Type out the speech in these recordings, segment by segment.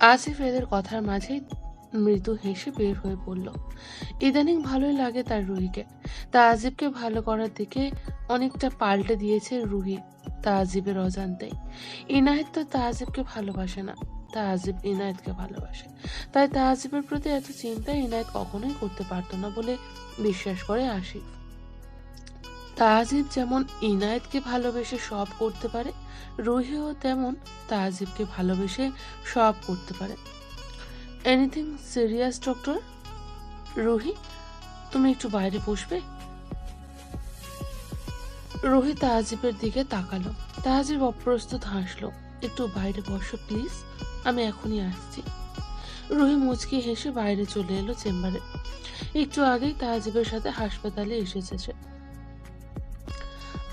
আসিফ এদের কথার মাঝেই মৃদু হেসে বের হয়ে পড়ল ইদানিং ভালোই লাগে তার রুহিকে। তাজিবকে ভালো করার দিকে অনেকটা পাল্টে দিয়েছে রুহি তাজিবের অজান্তেই ইনায়েত তো তাজিবকে ভালোবাসে না তাজিব ইনায়েতকে ভালোবাসে। তাই তাজিবের প্রতি এত চিন্তা ইনায়েত কখনোই করতে পারতো না বলে বিশ্বাস করে আসিফ। তাজিব যেমন ইনায়েতকে ভালোবেসে সব করতে পারে, রুহিও তেমন তাজিবকে ভালোবেসে সব করতে পারে। এনিথিং সিরিয়াস ডক্টর রুহি, তুমি একটু বাইরে বসবে? রুহি তাজিবের দিকে তাকালো। তাজিব অপ্রস্তুত হাসলো। একটু বাইরে বসো প্লিজ আমি এখনই আসছি। রুহি মুচকি হেসে বাইরে চলে এলো চেম্বারে। একটু আগেই তাজিবের সাথে হাসপাতালে এসেছে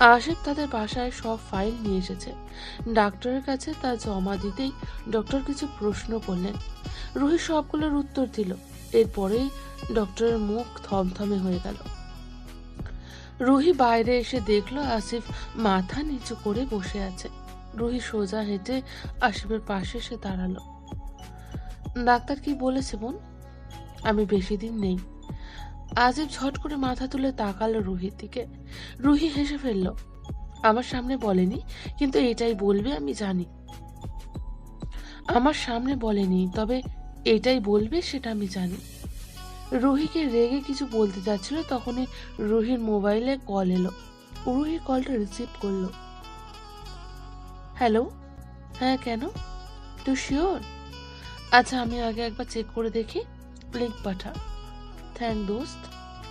আশিফ তাদের বাসায় সব ফাইল নিয়ে এসেছে। ডাক্তারের কাছে তা জমা দিতেই ডক্টর কিছু প্রশ্ন করলেন। রুহি সবগুলোর উত্তর দিল। এরপরেই ডক্টরের মুখ থমথমে হয়ে গেল। রুহি বাইরে এসে দেখল আসিফ মাথা নিচু করে বসে আছে। রুহি সোজা হেঁটে আসিফের পাশে এসে দাঁড়াল। ডাক্তার কি বলেছে বোন? আমি বেশি দিন নেই। আজিব ঝট করে মাথা তুলে তাকালো রুহির দিকে। রুহি হেসে ফেলল, আমার সামনে বলেনি, কিন্তু এটাই বলবে আমি জানি। আমার সামনে বলেনি, তবে এটাই বলবে সেটা আমি জানি। রুহিকে রেগে কিছু বলতে যাচ্ছিল, তখনই রুহির মোবাইলে কল এলো। রুহি কলটা রিসিভ করল। হ্যালো হ্যাঁ কেন? তুই শিওর? আচ্ছা আমি আগে একবার চেক করে দেখি লিঙ্ক পাঠা। থ্যাংক দোস্ত।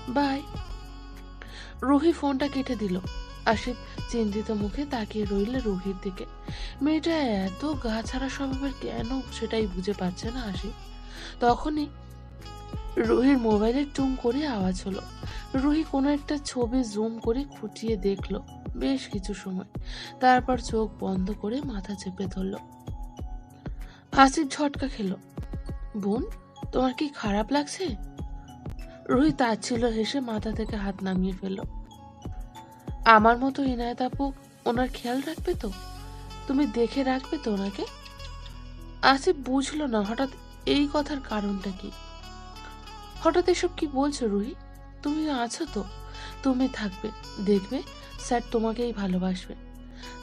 বাই। রুহি ফোনটা কেটে দিল। আশিফ চিন্তিত মুখে তাকিয়ে রইল রুহির দিকে। মেয়েটা এত গা ছাড়া স্বভাবের কেন সেটাই বুঝে পাচ্ছে না আশিফ। তখনই রুহির মোবাইলে টুম করে আওয়াজ হলো। রুহি কোনো একটা ছবি জুম করে খুঁটিয়ে দেখল বেশ কিছু সময়। তারপর চোখ বন্ধ করে মাথা চেপে ধরলো। আসিফ ঝটকা খেলো। বোন, তোমার কি খারাপ লাগছে? রুহি তাচ্ছিল হেসে মাথা থেকে হাত নামিয়ে ফেলল। আমার মতো ইনায়ত আপু, ওনার খেয়াল রাখবে তো? তুমি দেখে রাখবে তো ওনাকে? আসিফ বুঝলো না, হঠাৎ এই কথার কারণটা কি? হঠাৎ এসব কি বলছো রুহি তুমি আছো তো? তুমি থাকবে, দেখবে, স্যার তোমাকেই ভালোবাসবে।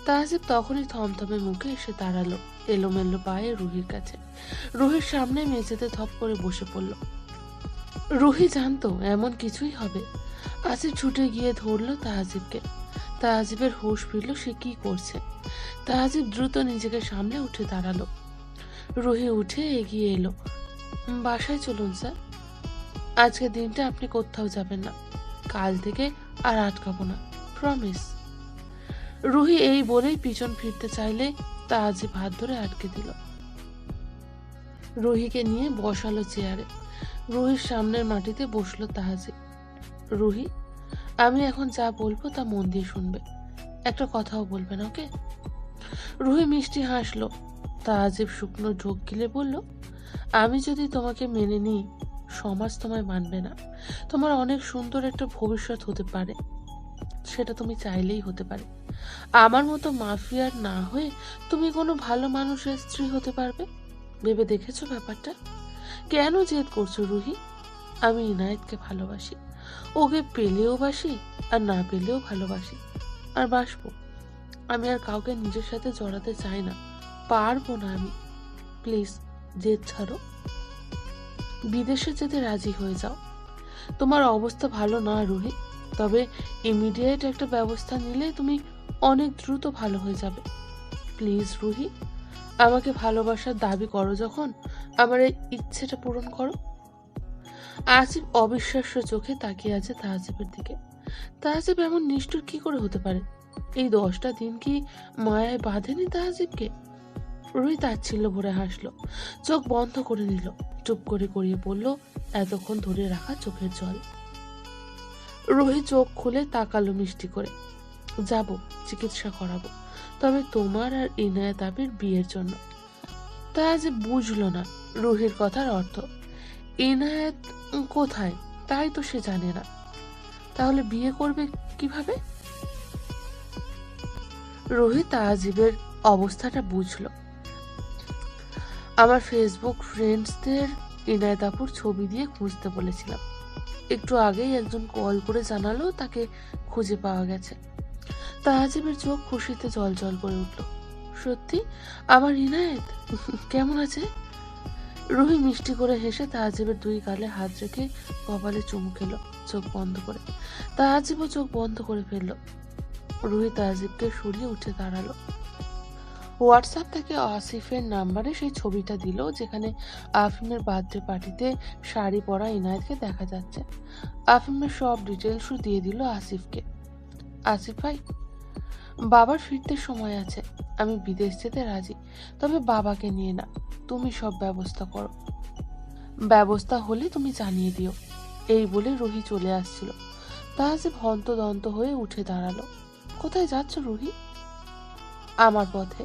তা তাহসিব তখনই থমথমে মুখে এসে দাঁড়াল, এলোমেলো পায়ে রুহির কাছে। রুহির সামনে মেঝেতে থপ করে বসে পড়ল। রুহি জানতো এমন কিছুই হবে। আসিফ ছুটে গিয়ে ধরলো তাহাজিবকে। তাহাজিবের হুঁশ ফিরল, সে কি করছে? তাহাজিব দ্রুত নিজেকে সামনে উঠে দাঁড়াল। রুহি উঠে এগিয়ে এলো। বাসায় চলুন, স্যার। আজকের দিনটা আপনি কোথাও যাবেন না। কাল থেকে আর আটকাবো না। প্রমিস। রুহি এই বলেই পিছন ফিরতে চাইলে তাহাজিব হাত ধরে আটকে দিল। রুহিকে নিয়ে বসালো চেয়ারে। রুহির সামনের মাটিতে বসল তাহাজিব রুহি, আমি এখন যা বলব তা মন দিয়ে শুনবে। একটা কথাও বলবে না, ওকে? রুহি মিষ্টি হাসলো। তাহাজিব শুকনো ঢোক গিলে বলল, আমি যদি তোমাকে মেনে নিই, সমাজ তোমায় মানবে না। তোমার অনেক সুন্দর একটা ভবিষ্যৎ হতে পারে। সেটা তুমি চাইলেই হতে পারে। আমার মতো মাফিয়ার না হয়ে তুমি কোনো ভালো মানুষের স্ত্রী হতে পারবে? ভেবে দেখেছ ব্যাপারটা? কেন জেদ করছ রুহি? আমি ইনায়েতকে ভালোবাসি। ওকে পেলেও বাসি আর না পেলেও ভালোবাসি। আর বাসবো। আমি আর কাউকে নিজের সাথে জড়াতে চাই না। পারব না আমি। প্লিজ, জেদ ছাড়ো। বিদেশে যেতে রাজি হয়ে যাও। তোমার অবস্থা ভালো না রুহি। তবে ইমিডিয়েট একটা ব্যবস্থা নিলে তুমি অনেক দ্রুত ভালো হয়ে যাবে। প্লিজ রুহি। আমাকে ভালোবাসার দাবি করো যখন আমার এই ইচ্ছেটা পূরণ করো। আসিফ অবিশ্বাস্য চোখে তাকিয়ে আছে তাহাজিবের দিকে। তাহাজিব এমন নিষ্ঠুর কি করে হতে পারে? এই দশটা দিন কি মায়ায় বাঁধেনি তাহাজিবকে রুহি তাচ্ছিল্য ভরে হাসলো, চোখ বন্ধ করে নিল, চুপ করে করিয়ে বলল এতক্ষণ ধরে রাখা চোখের জল। রুহি চোখ খুলে তাকালো মিষ্টি করে, যাব, চিকিৎসা করাবো। তবে তোমার আর ইনায়াত আবির বিয়ের জন্য। তা আজ বুঝলো না রুহির কথার অর্থ। ইনায়াত কোথায়? তাই তো সে জানে না। তাহলে বিয়ে করবে কীভাবে? রোহিত তাজিবের অবস্থাটা বুঝলো। আমার ফেসবুক ফ্রেন্ডসদের ইনায়তাপুর ছবি দিয়ে খুঁজতে বলেছিলাম। একটু আগেই একজন কল করে জানালো, তাকে খুঁজে পাওয়া গেছে। তাহাজিবের চোখ খুশিতে জল জল করে উঠল। সত্যি? আমার ইনায়েত কেমন আছে? রুহি মিষ্টি করে হেসে তাহাজিবের দুই গালে হাত রেখে কপালে চুমু খেলো, চোখ বন্ধ করে। তাহাজিবও চোখ বন্ধ করে ফেলল। রুহি তাহাজিবকে সরিয়ে উঠে দাঁড়াল। হোয়াটসঅ্যাপ থেকে আসিফের নাম্বারে সেই ছবিটা দিল, যেখানে আফিমের বার্থডে পার্টিতে শাড়ি পরা ইনায়েতকে দেখা যাচ্ছে। আফিমের সব ডিটেলসও দিয়ে দিল আসিফকে। আসিফ ভাই, বাবার ফিরতে সময় আছে, আমি বিদেশ যেতে রাজি, তবে বাবাকে নিয়ে না, তুমি সব ব্যবস্থা করো। ব্যবস্থা হলে তুমি জানিয়ে দিও। এই বলে রুহি চলে আসছিল। তাহাজিব হন্তদন্ত হয়ে উঠে দাঁড়াল। কোথায় যাচ্ছ রুহি? আমার পথে।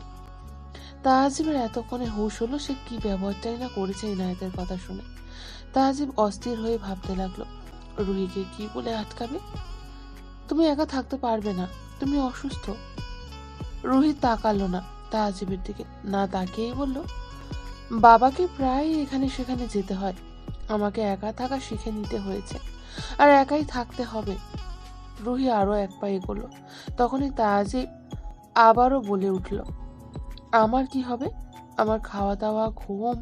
তাহাজিবের এতক্ষণে হুঁশ হলো সে কি ব্যবহারটাই না করেছে ইনায়েতের কথা শুনে। তাহাজিব অস্থির হয়ে ভাবতে লাগল, রুহিকে কি বলে আটকাবে? তুমি একা থাকতে পারবে না। তুমি অসুস্থ। রুহি তাকালো না তাহাজিবের দিকে। না তাকিয়েই বলল, বাবাকে প্রায় এখানে সেখানে যেতে হয়। আমাকে একা থাকা শিখে নিতে হয়েছে। আর একাই থাকতে হবে। রুহি আরও এক পা এগোলো। তখনই তাহাজিব আবারও বলে উঠল, আমার কি হবে? আমার খাওয়া দাওয়া ঘুম,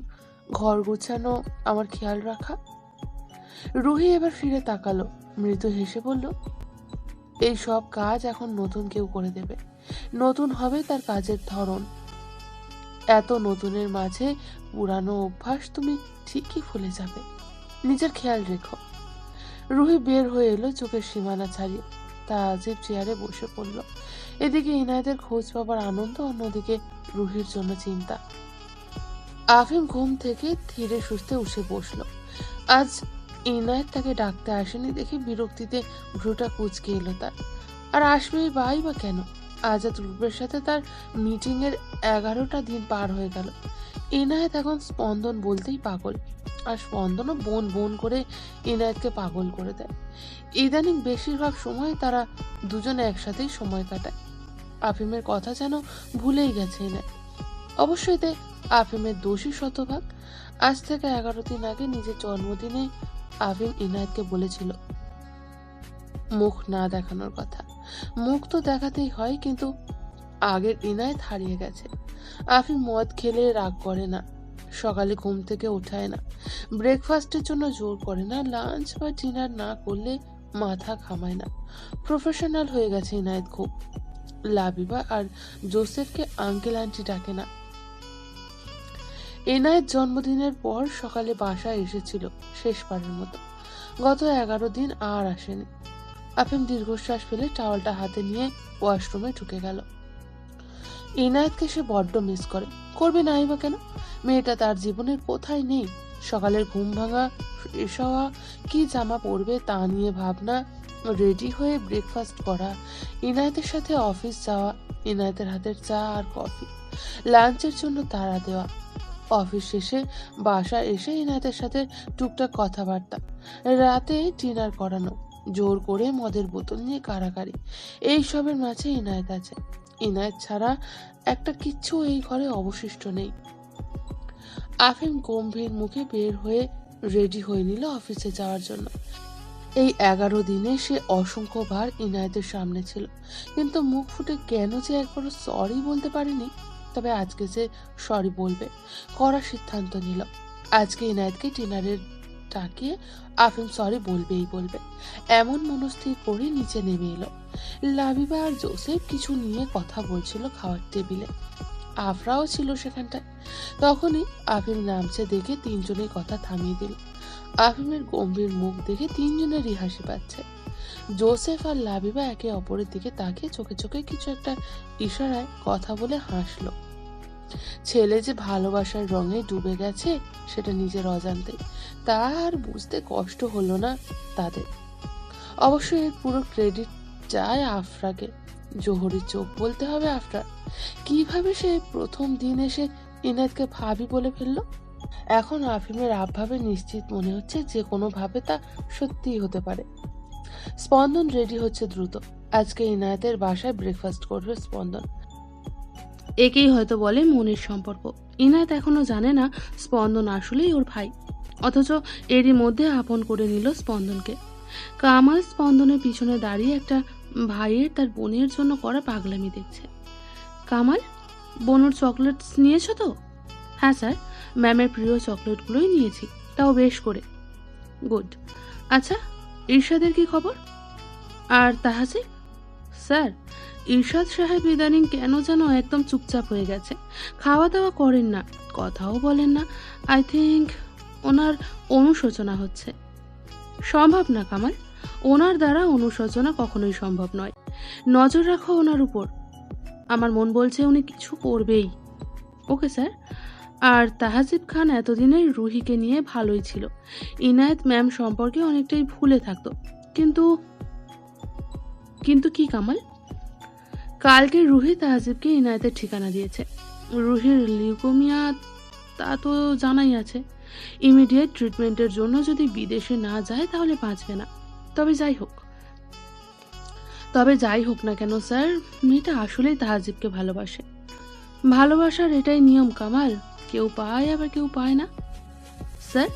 ঘর গোছানো, আমার খেয়াল রাখা? রুহি এবার ফিরে তাকালো। মৃদু হেসে বলল এই সব কাজ এখন নতুন কেউ করে দেবে। নতুন হবে তার কাজের ধরন। এত নতুনের মাঝে পুরানো অভ্যাস তুমি ঠিকই ভুলে যাবে। নিজের খেয়াল রেখো। রুহি বের হয়ে এলো চোখের সীমানা ছাড়িয়ে। তা আজিব চেয়ারে বসে পড়ল। এদিকে ইনায়তের খোঁজ পাবার আনন্দ অন্যদিকে রুহির জন্য চিন্তা। আফিম ঘুম থেকে ধীরে সুস্থে উঠে বসল। আজ ইনায়ত তাকে ডাকতে আসেনি দেখে বিরক্তিতে ভ্রুটা কুচকে এলো তার। আর আসবেই বাই বা কেন? আজাদ রূপের সাথে তার মিটিং এর এগারোটা দিন পার হয়ে গেল। ইনায়েত এখন স্পন্দন বলতেই পাগল। আর স্পন্দনও বোন বোন করে ইনায়েতকে পাগল করে দেয়। ইদানিং বেশিরভাগ সময় তারা দুজনে একসাথেই সময় কাটায়। আফিমের কথা যেন ভুলেই গেছে ইনায়েত অবশ্যই এতে আফিমের দোষী শতভাগ। আজ থেকে এগারো দিন আগে নিজের জন্মদিনে আফিম ইনায়েতকে বলেছিল, মুখ না দেখানোর কথা। মুখ তো দেখাতেই হয়, কিন্তু আগের ইনায়েত হারিয়ে গেছে। আফিম মদ খেলে রাগ করে না, সকালে ঘুম থেকে ওঠায় না। ব্রেকফাস্টের জন্য জোর করে না, লাঞ্চ বা ডিনার না করলে মাথা ঘামায় না। প্রফেশনাল হয়ে গেছে ইনায়েত খুব। লাবিবা আর জোসেফকে আঙ্কেল আন্টি ডাকে না। এনায়েত জন্মদিনের পর সকালে বাসায় এসেছিল, শেষবারের মতো। গত এগারো দিন আর আসেনি। আফিম দীর্ঘশ্বাস ফেলে টাওয়ালটা হাতে নিয়ে ওয়াশরুমে ঢুকে গেল। ইনায়েতকে সে বড্ড মিস করে। করবে নাই বা কেন? মেয়েটা তার জীবনের কোথায় নেই? সকালের ঘুম ভাঙা, ফ্রেশ হওয়া, কি জামা পরবে তা নিয়ে ভাবনা, রেডি হয়ে ব্রেকফাস্ট করা ইনায়েতের সাথে অফিস যাওয়া ইনায়েতের হাতের চা আর কফি, লাঞ্চের জন্য তাড়া দেওয়া অফিস শেষে বাসা এসে ইনায়েতের সাথে টুকটাক কথাবার্তা। রাতে ডিনার করানো, জোর করে মদের বোতল নিয়ে কারাকারি এই সবের মাঝে ইনায়েত আছে। ইনায়েত ছাড়া একটা কিচ্ছু এই ঘরে অবশিষ্ট নেই। আফিম গম্ভীর মুখে বের হয়ে রেডি হয়ে নিল অফিসে যাওয়ার জন্য। এই এগারো দিনে সে অসংখ্যবার ইনায়েতের সামনে ছিল। কিন্তু মুখ ফুটে কেন যে একবারও সরি বলতে পারেনি? তবে আজকে সে সরি বলবে করার সিদ্ধান্ত নিল। আজকে ইনায়েতকে ডিনারের ডাকিয়ে আফিম সরি বলবেই বলবে। এমন মনস্থির করে নিচে নেমে এলো। লাবিবা আর জোসেফ কিছু নিয়ে কথা বলছিল খাওয়ার টেবিলে। আফরাও ছিল সেখানটায়। তখনই আফিম নামছে দেখে তিনজনের কথা থামিয়ে দিল। আফিমের গম্ভীর মুখ দেখে তিনজনেরই হাসি পাচ্ছে। জোসেফ আর লাবিবা একে অপরের দিকে তাকিয়ে চোখে চোখে কিছু একটা ইশারায় কথা বলে হাসলো। ছেলে যে ভালোবাসার রঙে ডুবে গেছে, সেটা নিজের অজান্তে। তা আর বুঝতে কষ্ট হলো না তাদের। অবশ্য এর পুরো ক্রেডিট যায় আফরাকে। জোহরের চোখ বলতে হবে আফরার কীভাবে সে প্রথম দিন এসে ইনাদকে ভাবি বলে ফেলল? এখন আফিমের আবভাবে নিশ্চিত মনে হচ্ছে যে কোনো ভাবে তা সত্যিই হতে পারে। স্পন্দন রেডি হচ্ছে দ্রুত। আজকে ইনায়েতের বাসায় ব্রেকফাস্ট করবে স্পন্দন। একেই হয়তো বলে মনের সম্পর্ক। ইনায়ত এখনও জানে না স্পন্দন আসলেই ওর ভাই। অথচ এরই মধ্যে আপন করে নিল স্পন্দনকে। কামাল স্পন্দনের পিছনে দাঁড়িয়ে একটা ভাইয়ের তার বোনের জন্য করা পাগলামি দেখছে। কামাল, বনুর চকলেটস নিয়েছো তো? হ্যাঁ স্যার, ম্যামের প্রিয় চকলেটগুলোই নিয়েছি, তাও বেশ করে। গুড। আচ্ছা ঈর্ষাদের কি খবর? আর তাহাসিফ স্যার ইরশাদ সাহেব ইদানিং কেন যেন একদম চুপচাপ হয়ে গেছে। খাওয়া দাওয়া করেন না, কথাও বলেন না। আই থিঙ্ক ওনার অনুশোচনা হচ্ছে। সম্ভব না, কামাল। ওনার দ্বারা অনুশোচনা কখনোই সম্ভব নয়। নজর রাখো ওনার উপর। আমার মন বলছে উনি কিছু করবেই। ওকে, স্যার। আর তাহাজিব খান এতদিনের রুহিকে নিয়ে ভালোই ছিল। ইনায়েত ম্যাম সম্পর্কে অনেকটাই ভুলে থাকতো। কিন্তু কিন্তু কি, কামাল? কালকে রুহি তাহাজিবকে ইনায়েতের ঠিকানা দিয়েছে। রুহির লিউকোমিয়া তা তো জানাই আছে। ইমিডিয়েট ট্রিটমেন্টের জন্য যদি বিদেশে না যায় তাহলে বাঁচবে না। তবে যাই হোক। তবে যাই হোক না কেন, স্যার, মেয়েটা আসলেই তাহাজিবকে ভালোবাসে। ভালোবাসার এটাই নিয়ম কামাল। কেউ পায়, আবার কেউ পায় না। স্যার,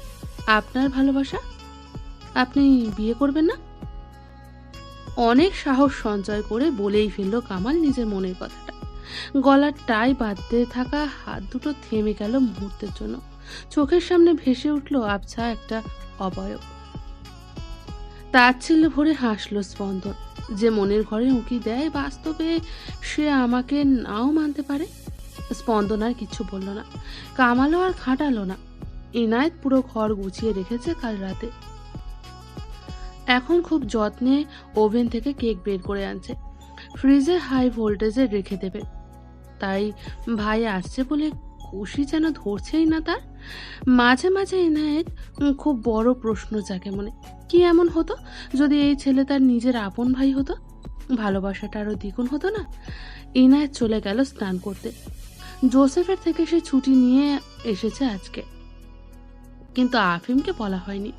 আপনার ভালোবাসা? আপনি বিয়ে করবেন না? অনেক সাহস সঞ্চয় করে বলেই ফেলল কামাল নিজের মনের কথাটা। গলার টাই বাঁধতে থাকা হাত দুটো থেমে গেল মুহূর্তের জন্য। চোখের সামনে ভেসে উঠল আবছা একটা অবয়ব। তাচ্ছিল্য ভরে হাসলো স্পন্দন। যে মনের ঘরে উঁকি দেয়, বাস্তবে সে আমাকে নাও মানতে পারে? স্পন্দন আর কিছু বলল না। কামালও আর খাটালো না। ইনায়েত পুরো ঘর গুছিয়ে রেখেছে কাল রাতে। এখন খুব যত্নে ওভেন থেকে কেক বের করে আনছে। ফ্রিজে হাই ভোল্টেজে রেখে দেবে। তাই ভাই আসছে বলে খুশি যেন ধরছেই না তার। মাঝে মাঝে ইনায়েত উম, খুব বড় প্রশ্ন জাগে মনে। কি এমন হতো? যদি এই ছেলে তার নিজের আপন ভাই হতো? ভালোবাসাটা আরও দ্বিগুণ হতো না? ইনায়েত চলে গেল স্নান করতে। জোসেফের থেকে সে ছুটি নিয়ে এসেছে আজকে। কিন্তু আফিমকে বলা হয়নি।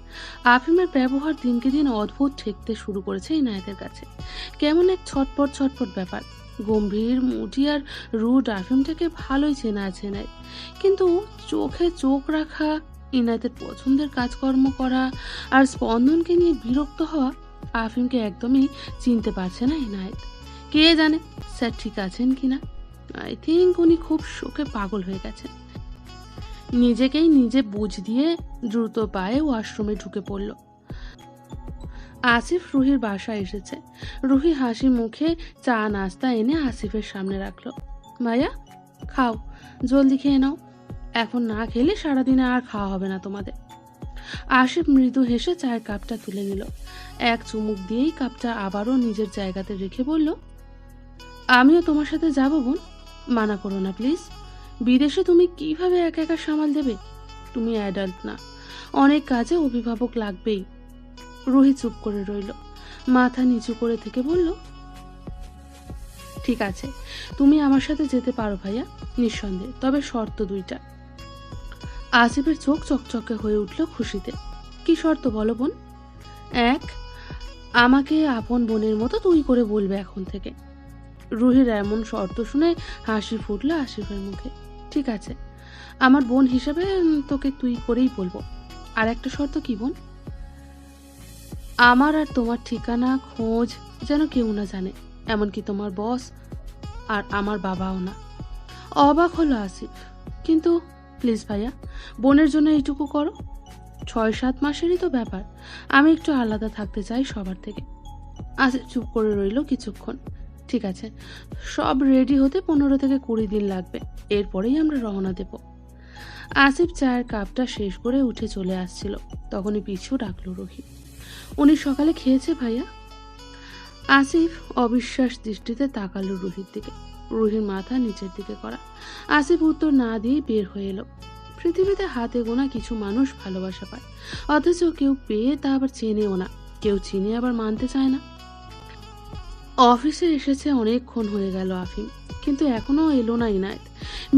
আফিমের ব্যবহার দিনকে দিন অদ্ভুত ঠেকতে শুরু করেছে ইনায়েতের কাছে। কেমন এক ছটপট ছটপট ব্যাপার। গম্ভীর মুটি আর রুড আফিমটাকে ভালোই চেনা আছে ইনায়েত কিন্তু চোখে চোখ রাখা ইনায়েতের পছন্দের কাজকর্ম করা আর স্পন্দনকে নিয়ে বিরক্ত হওয়া আফিমকে একদমই চিনতে পারছে না ইনায়েত কে জানে, স্যার ঠিক আছেন কিনা? আই থিঙ্ক উনি খুব শোকে পাগল হয়ে গেছেন। নিজেকেই নিজে বুঝ দিয়ে দ্রুত পায়ে ওয়াশরুমে ঢুকে পড়ল। আসিফ রুহির বাসায় এসেছে। রুহি হাসি মুখে চা নাস্তা এনে আসিফের সামনে রাখল। ভাইয়া খাও, জলদি খেয়ে নাও। এখন না খেলে সারাদিনে আর খাওয়া হবে না তোমাদের। আসিফ মৃদু হেসে চায়ের কাপটা তুলে নিল। এক চুমুক দিয়েই কাপটা আবারও নিজের জায়গাতে রেখে বলল, আমিও তোমার সাথে যাব বোন। মানা করো না, প্লিজ। বিদেশে তুমি কীভাবে একা একা সামাল দেবে? তুমি অ্যাডাল্ট না। অনেক কাজে অভিভাবক লাগবেই। রুহি চুপ করে রইল। মাথা নিচু করে থেকে বলল, ঠিক আছে, তুমি আমার সাথে যেতে পারো ভাইয়া, নিঃসন্দেহে, তবে শর্ত দুইটা। আসিফের চোখ চকচকে হয়ে উঠল খুশিতে। কি শর্ত বলো বোন? এক, আমাকে আপন বোনের মতো তুই করে বলবে এখন থেকে। রুহির এমন শর্ত শুনে হাসি ফুটলো আসিফের মুখে। ঠিক আছে। আমার বোন হিসেবে তোকে তুই করেই বলব। আর একটা শর্ত কি বোন? আমার আর তোমার ঠিকানা, খোঁজ যেন কেউ না জানে, এমনকি তোমার বস আর আমার বাবাও না। অবাক হলো আসিফ। কিন্তু প্লিজ ভাইয়া, বোনের জন্য এইটুকু করো। ছয়, সাত মাসেরই তো ব্যাপার। আমি একটু আলাদা থাকতে চাই সবার থেকে। আসিফ চুপ করে রইল কিছুক্ষণ। ঠিক আছে। সব রেডি হতে পনেরো থেকে কুড়ি দিন লাগবে। এরপরেই আমরা রওনা দেব। আসিফ চায়ের কাপটা শেষ করে উঠে চলে আসছিল। তখনই পিছু ডাকলো রুহি উনি সকালে খেয়েছে ভাইয়া? আসিফ অবিশ্বাস দৃষ্টিতে তাকালো রুহির দিকে। রুহির মাথা নিচের দিকে করা। আসিফ উত্তর না দিয়ে বের হয়ে এলো। পৃথিবীতে হাতে গোনা কিছু মানুষ ভালোবাসা পায়। অথচ কেউ পেয়ে তা আবার চেনেও না। কেউ চিনে আবার মানতে চায় না। অফিসে এসেছে অনেকক্ষণ হয়ে গেল আফিম, কিন্তু এখনও এলো না ইনায়েত।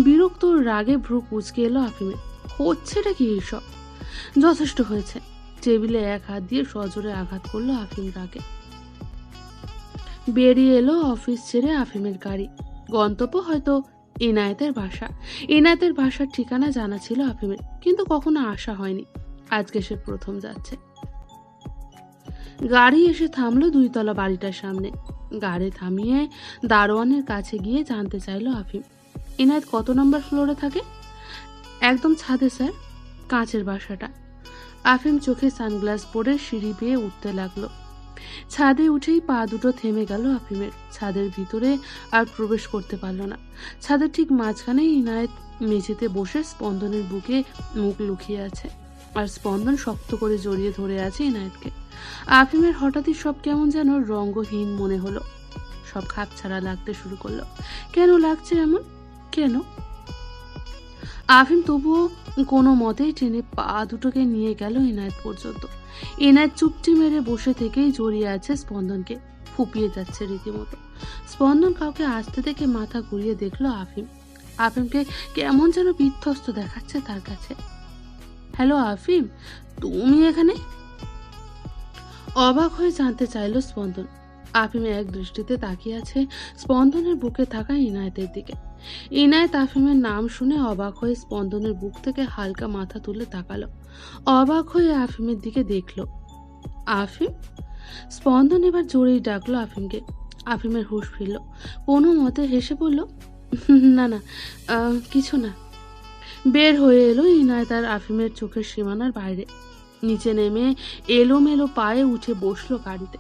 বিরক্ত রাগে ভ্রু কুচকে এলো আফিমের। হচ্ছেটা কি এইসব যথেষ্ট হয়েছে। টেবিলে এক হাত দিয়ে সজোরে আঘাত করল আফিম রাগে। বেরিয়ে এলো অফিস ছেড়ে আফিমের গাড়ি। গন্তব্য হয়তো ইনায়েতের বাসা। ইনায়েতের বাসার ঠিকানা জানা ছিল আফিমের, কিন্তু কখনো আসা হয়নি। আজকে সে প্রথম যাচ্ছে। গাড়ি এসে থামলো দুইতলা বাড়িটার সামনে। গাড়ি থামিয়ে দারোয়ানের কাছে গিয়ে জানতে চাইলো আফিম। ইনায়েত কত নম্বর ফ্লোরে থাকে? একদম ছাদে, স্যার, কাঁচের বাসাটা। আফিম চোখে সানগ্লাস পরে সিঁড়ি বেয়ে উঠতে লাগল। ছাদে উঠেই পা দুটো থেমে গেল আফিমের। ছাদের ভিতরে আর প্রবেশ করতে পারল না। ছাদের ঠিক মাঝখানেই ইনায়েত মেঝেতে বসে স্পন্দনের বুকে মুখ লুকিয়ে আছে। আর স্পন্দন শক্ত করে জড়িয়ে ধরে আছে ইনায়েতকে। আফিমের হঠাৎই সব কেমন যেন রঙ্গহীন মনে হলো। সব খাপ ছাড়া লাগতে শুরু করল। কেন লাগছে এমন? কেন? আফিম তবুও কোনো মতেই টেনে পা দুটোকে নিয়ে গেল এনায়েত পর্যন্ত। এনায়েত চুপটি মেরে বসে থেকেই জড়িয়ে আছে স্পন্দনকে। ফুপিয়ে যাচ্ছে রীতিমতো। স্পন্দন কাউকে আসতে দেখে মাথা ঘুরিয়ে দেখল আফিম আফিমকে কেমন যেন বিধ্বস্ত দেখাচ্ছে তার কাছে। হ্যালো আফিম তুমি এখানে? অবাক হয়ে জানতে চাইলো স্পন্দন। আফিম এক দৃষ্টিতে তাকিয়ে আছে স্পন্দনের বুকে থাকা ইনায়েতের দিকে। ইনায়েত আফিমের নাম শুনে অবাক হয়ে স্পন্দনের বুক থেকে হালকা মাথা তুলে তাকালো। অবাক হয়ে আফিমের দিকে দেখল। আফিম? স্পন্দন এবার জোরেই ডাকলো আফিমকে। আফিমের হুঁশ ফিরল। কোনো মতে হেসে বলল, না না কিছু না। বের হয়ে এলো ইনায়েত আর আফিমের চোখের সীমানার বাইরে। নিচে নেমে এলোমেলো পায়ে উঠে বসল গাড়িতে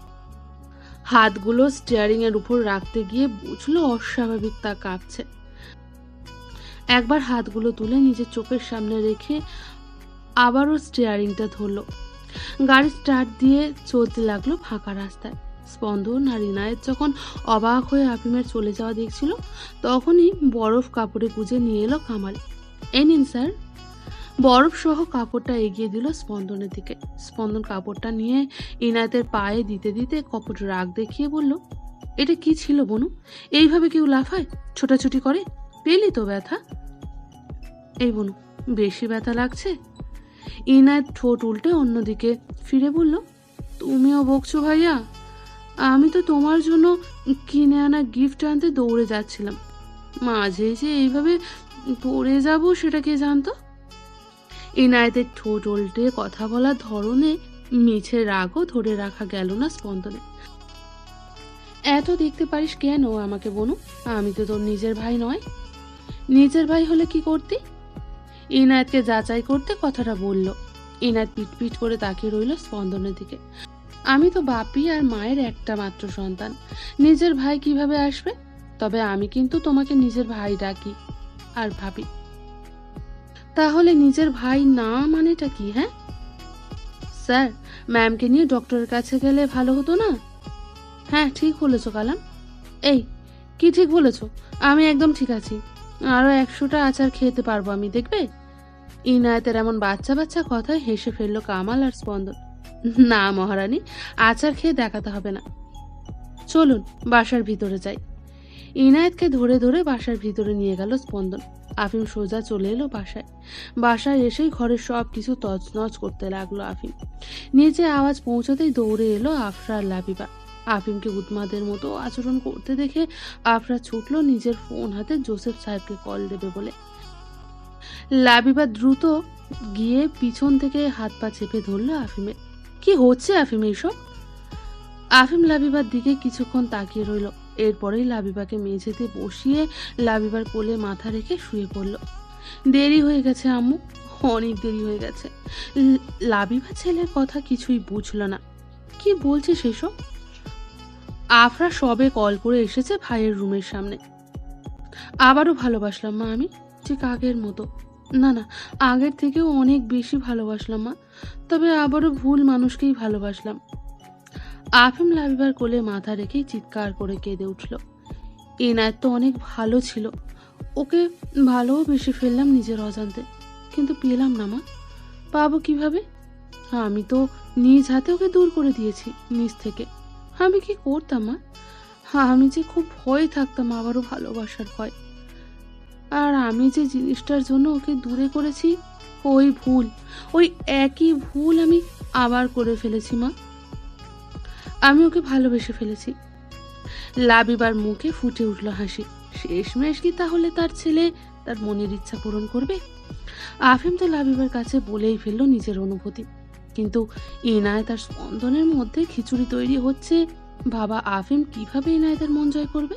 হাতগুলো স্টিয়ারিং এর উপর রাখতে গিয়ে বুঝলো অস্বাভাবিক তা কাঁপছে। একবার হাতগুলো তুলে নিজের চোখের সামনে রেখে আবারও স্টিয়ারিংটা ধরলো। গাড়ি স্টার্ট দিয়ে চলতে লাগল ফাঁকা রাস্তায়। স্পন্দন আর ইনায়েত যখন অবাক হয়ে আফিমের চলে যাওয়া দেখছিল, তখনই বরফ কাপড়ে গুজে নিয়ে এলো কামাল। এই নিন, স্যার। বরফ সহ কাপড়টা এগিয়ে দিল স্পন্দনের দিকে। স্পন্দন কাপড়টা নিয়ে ইনায়েতের পায়ে দিতে দিতে কপট রাগ দেখিয়ে বলল, এটা কি ছিল বনু? এইভাবে কেউ লাফায়? ছোটাছুটি করে? পেলি তো ব্যথা? এই বনু, বেশি ব্যথা লাগছে? ইনায়েত ঠোঁট উল্টে অন্যদিকে ফিরে বলল, তুমিও বকছো ভাইয়া। আমি তো তোমার জন্য কিনে আনা গিফট আনতে দৌড়ে যাচ্ছিলাম। মাঝে যে এইভাবে পড়ে যাব সেটা কে জানতো? ইনায়েতের ঠোঁট উল্টে কথা বলার ধরনে মিছে রাগও ধরে রাখা গেল না স্পন্দনে। এত দেখতে পারিস কেন আমাকে বনু? আমি তো তোর নিজের ভাই নয়। নিজের ভাই হলে কি করতি? ইনায়েতকে যাচাই করতে কথাটা বলল। ইনায়েত পিট পিট করে তাকিয়ে রইল স্পন্দনের দিকে। আমি তো বাপি আর মায়ের একটা মাত্র সন্তান। নিজের ভাই কীভাবে আসবে? তবে আমি কিন্তু তোমাকে নিজের ভাই ডাকি। আর ভাবি তাহলে নিজের ভাই না মানেটা কি হ্যাঁ? স্যার, ম্যামকে নিয়ে ডক্টরের কাছে গেলে ভালো হতো না? হ্যাঁ ঠিক বলেছ, কালাম। এই, কি ঠিক বলেছ? আমি একদম ঠিক আছি। আরও একশোটা আচার খেতে পারব আমি, দেখবে? ইনায়েতের এমন বাচ্চা বাচ্চা কথায় হেসে ফেলল কামাল আর স্পন্দন। না, মহারানী, আচার খেয়ে দেখাতে হবে না। চলুন, বাসার ভিতরে যাই। ইনায়েতকে ধরে ধরে বাসার ভিতরে নিয়ে গেল স্পন্দন। আফিম সোজা চলে এলো বাসায়। বাসায় এসেই ঘরের সব কিছু তছনছ করতে লাগল আফিম। নিচে আওয়াজ পৌঁছাতেই দৌড়ে এলো আফরা আর লাবিবা। আফিমকে উন্মাদের মতো আচরণ করতে দেখে আফরা ছুটলো নিজের ফোন হাতে জোসেফ সাহেবকে কল দেবে বলে। লাবিবা দ্রুত গিয়ে পিছন থেকে হাত পা চেপে ধরলো আফিমের। কি হচ্ছে আফিম এইসব? আফিম লাবিবার দিকে কিছুক্ষণ তাকিয়ে রইল। এরপরেই লাবিবাকে মেঝেতে বসিয়ে লাবিবার কোলে মাথা রেখে শুয়ে পড়ল। দেরি হয়ে গেছে, আম্মু। অনেক দেরি হয়ে গেছে। লাবিবা ছেলের কথা কিছুই বুঝলো না। কি বলছে সেসব আফরা সবে কল করে এসেছে ভাইয়ের রুমের সামনে। আবারও ভালোবাসলাম মা আমি, ঠিক আগের মতো। না না, আগের থেকেও অনেক বেশি ভালোবাসলাম মা। তবে আবারও ভুল মানুষকেই ভালোবাসলাম। আফিম লাবিবার কোলে মাথা রেখেই চিৎকার করে কেঁদে উঠল। এনায়েত তো অনেক ভালো ছিল। ওকে ভালোও বেশি ফেললাম নিজের অজান্তে। কিন্তু পেলাম না মা। পাবো কীভাবে? আমি তো নিজ হাতে ওকে দূর করে দিয়েছি, নিজ থেকে। আমি কি করতাম মা? হ্যাঁ আমি যে খুব ভয় থাকতাম আবারও ভালোবাসার ভয়। আর আমি যে জিনিসটার জন্য ওকে দূরে করেছি, ওই ভুল, ওই একই ভুল আমি আবার করে ফেলেছি মা। আমি ওকে ভালোবেসে ফেলেছি। লাবিবার মুখে ফুটে উঠল হাসি। শেষমেশ কি তাহলে তার ছেলে তার মনের ইচ্ছা পূরণ করবে? আফিম তো লাবিবার কাছে বলেই ফেলল নিজের অনুভূতি। কিন্তু ইনায় তার স্পন্দনের মধ্যে খিচুড়ি তৈরি হচ্ছে। বাবা আফিম কীভাবে ইনায়তের মন জয় করবে?